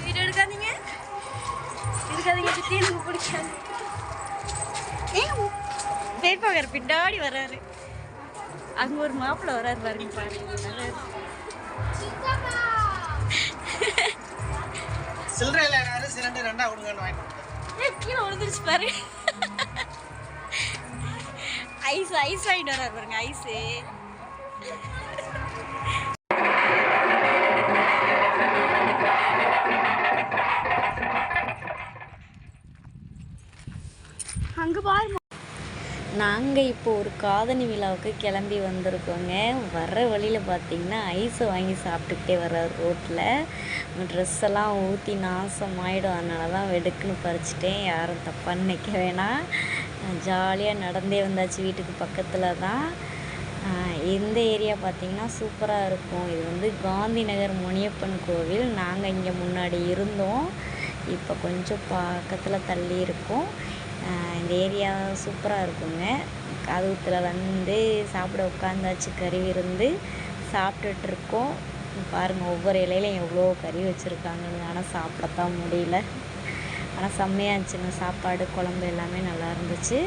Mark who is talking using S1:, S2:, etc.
S1: Video எடுக்காதீங்க எடுக்காதீங்க சித்தி பிடிக்காது ஏ வேட்பாளர் பின்னாடி வர்றாரு அங்கே ஒரு மாப்பிள்ளை வர்றாரு பாருங்க பாருங்க வர்றாரு
S2: சில்லறை இல்லைனாலும் சிலண்டு ரெண்டா கொடுங்கன்னு வாங்கிட்டு
S1: கீழே விழுந்துருச்சு பாரு ஐஸ் ஐஸ் வாங்கிட்டு வர்றாரு பாருங்க ஐஸு அங்கே பாருங்க நாங்கள் இப்போ ஒரு காதணி விழாவுக்கு கிளம்பி வந்திருக்கோங்க. வர்ற வழியில் பார்த்தீங்கன்னா ஐஸை வாங்கி சாப்பிட்டுக்கிட்டே வர்றார் ரோட்டில் ட்ரெஸ் எல்லாம் ஊற்றி நாசமாயிடும். அதனால தான் வெடுக்குன்னு பறிச்சிட்டேன். யாரும் தப்பாக நினைக்க வேணாம். ஜாலியாக நடந்தே வந்தாச்சு வீட்டுக்கு பக்கத்தில் தான் இந்த ஏரியா பார்த்தீங்கன்னா சூப்பராக இருக்கும். இது வந்து காந்தி நகர் முனியப்பன் கோவில். நாங்கள் இங்கே முன்னாடி இருந்தோம். இப்போ கொஞ்சம் பக்கத்தில் தள்ளி இருக்கோம். இந்த ஏரியா சூப்பராக இருக்குங்க. கதவுத்தில் வந்து சாப்பிட உட்காந்தாச்சு கறி விருந்து. சாப்பிட்டுட்டு இருக்கோம் பாருங்கள் ஒவ்வொரு இலையிலையும் எவ்வளோ கறி வச்சுருக்காங்கன்னு. ஆனால் சாப்பிடத்தான் முடியல. ஆனால் செம்மையாக இருந்துச்சுங்க. சாப்பாடு குழம்பு எல்லாமே நல்லா இருந்துச்சு.